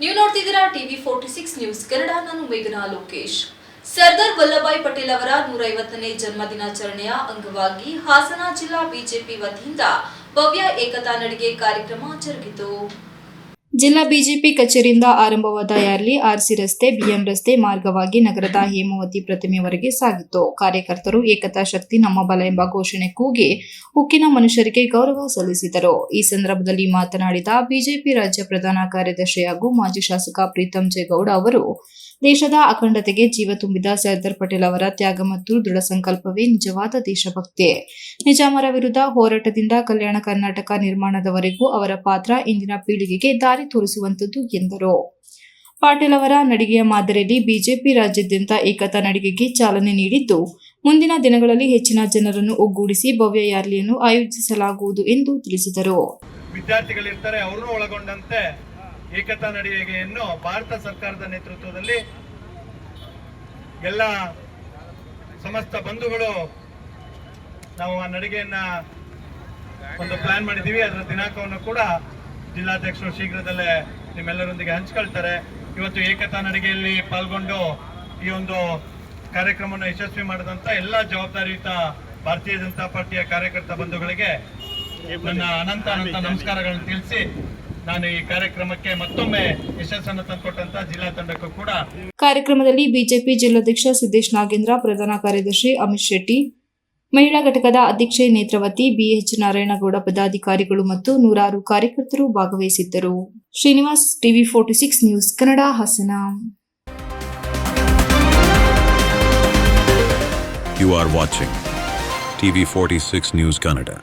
ನೀವು ನೋಡ್ತಿದ್ದೀರಾ TV forty six news Kannada ನಾನು ಮೇಘನಾ ಲೋಕೇಶ್. ಸರ್ದಾರ್ ವಲ್ಲಭಾಯ್ ಪಟೇಲ್ ಅವರ ನೂರೈವತ್ತನೇ ಜನ್ಮ ದಿನಾಚರಣೆಯ ಅಂಗವಾಗಿ ಹಾಸನ ಜಿಲ್ಲಾ ಬಿಜೆಪಿ ವತಿಯಿಂದ ಭವ್ಯ ಏಕತಾ ನಡಿಗೆ ಕಾರ್ಯಕ್ರಮ ಜರುಗಿತು. ಜಿಲ್ಲಾ ಬಿಜೆಪಿ ಕಚೇರಿಯಿಂದ ಆರಂಭವಾದ ರ್ಯಾಲಿ ಆರ್ಸಿ ರಸ್ತೆ, ಬಿಎಂ ರಸ್ತೆ ಮಾರ್ಗವಾಗಿ ನಗರದ ಹೇಮಾವತಿ ಪ್ರತಿಮೆವರೆಗೆ ಸಾಗಿತ್ತು. ಕಾರ್ಯಕರ್ತರು ಏಕತಾ ಶಕ್ತಿ, ನಮ್ಮ ಬಲ ಎಂಬ ಘೋಷಣೆ ಕೂಗಿ ಉಕ್ಕಿನ ಮನುಷ್ಯರಿಗೆ ಗೌರವ ಸಲ್ಲಿಸಿದರು. ಈ ಸಂದರ್ಭದಲ್ಲಿ ಮಾತನಾಡಿದ ಬಿಜೆಪಿ ರಾಜ್ಯ ಪ್ರಧಾನ ಕಾರ್ಯದರ್ಶಿ ಹಾಗೂ ಮಾಜಿ ಶಾಸಕ ಪ್ರೀತಂ ಜೇಗೌಡ ಅವರು, ದೇಶದ ಅಖಂಡತೆಗೆ ಜೀವ ತುಂಬಿದ ಸರ್ದಾರ್ ಪಟೇಲ್ ಅವರ ತ್ಯಾಗ ಮತ್ತು ದೃಢ ಸಂಕಲ್ಪವೇ ನಿಜವಾದ ದೇಶಭಕ್ತಿ. ನಿಜಾಮರ ವಿರುದ್ಧ ಹೋರಾಟದಿಂದ ಕಲ್ಯಾಣ ಕರ್ನಾಟಕ ನಿರ್ಮಾಣದವರೆಗೂ ಅವರ ಪಾತ್ರ ಇಂದಿನ ಪೀಳಿಗೆಗೆ ದಾರಿ ತೋರಿಸುವಂತದ್ದು ಎಂದರು. ಪಾಟೀಲ್ ಅವರ ನಡಿಗೆಯ ಮಾದರಿಯಲ್ಲಿ ಬಿಜೆಪಿ ರಾಜ್ಯಾದ್ಯಂತ ಏಕತಾ ನಡಿಗೆಗೆ ಚಾಲನೆ ನೀಡಿದ್ದು, ಮುಂದಿನ ದಿನಗಳಲ್ಲಿ ಹೆಚ್ಚಿನ ಜನರನ್ನು ಒಗ್ಗೂಡಿಸಿ ಭವ್ಯ ರ್ಯಾಲಿಯನ್ನು ಆಯೋಜಿಸಲಾಗುವುದು ಎಂದು ತಿಳಿಸಿದರು. ವಿದ್ಯಾರ್ಥಿಗಳಿರ್ತಾರೆ ಅವರನ್ನು ಒಳಗೊಂಡಂತೆ ಏಕತಾ ನಡಿಗೆಯನ್ನು ಭಾರತ ಸರ್ಕಾರದ ನೇತೃತ್ವದಲ್ಲಿ ಎಲ್ಲ ಸಮಸ್ತ ಬಂಧುಗಳು ನಾವು ಆ ನಡಿಗೆಯನ್ನ ಒಂದು ಪ್ಲಾನ್ ಮಾಡಿದ್ದೀವಿ. ಅದರ ದಿನಾಂಕವನ್ನು ಕೂಡ ಜಿಲ್ಲಾಧ್ಯಕ್ಷರು ಶೀಘ್ರದಲ್ಲೇ ನಿಮ್ಮೆಲ್ಲರೊಂದಿಗೆ ಹಂಚ್ಕೊಳ್ತಾರೆ. ಇವತ್ತು ಏಕತಾ ನಡಿಗೆಯಲ್ಲಿ ಪಾಲ್ಗೊಂಡು ಈ ಒಂದು ಕಾರ್ಯಕ್ರಮವನ್ನು ಯಶಸ್ವಿ ಮಾಡಿದಂಥ ಎಲ್ಲ ಜವಾಬ್ದಾರಿಯುತ ಭಾರತೀಯ ಜನತಾ ಪಾರ್ಟಿಯ ಕಾರ್ಯಕರ್ತ ಬಂಧುಗಳಿಗೆ ನನ್ನ ಅನಂತ ಅನಂತ ನಮಸ್ಕಾರಗಳನ್ನು ತಿಳಿಸಿ ನಾನು ಈ ಕಾರ್ಯಕ್ರಮಕ್ಕೆ ಮತ್ತೊಮ್ಮೆ ಯಶಸ್ಸನ್ನು ತಂದುಕೊಟ್ಟಂತ ಜಿಲ್ಲಾ ತಂಡಕ್ಕೂ ಕೂಡ ಕಾರ್ಯಕ್ರಮದಲ್ಲಿ ಬಿಜೆಪಿ ಜಿಲ್ಲಾಧ್ಯಕ್ಷ ಸಿದ್ದೇಶ್ ನಾಗೇಂದ್ರ ಪ್ರಧಾನ ಕಾರ್ಯದರ್ಶಿ ಅಮಿತ್ ಶೆಟ್ಟಿ ಮಹಿಳಾ ಘಟಕದ ಅಧ್ಯಕ್ಷೆ ನೇತ್ರವತಿ, ಬಿಎಚ್ ನಾರಾಯಣಗೌಡ ಪದಾಧಿಕಾರಿಗಳು ಮತ್ತು ನೂರಾರು ಕಾರ್ಯಕರ್ತರು ಭಾಗವಹಿಸಿದ್ದರು Srinivas, TV forty six news Kannada Hassan You are watching TV46 News Canada.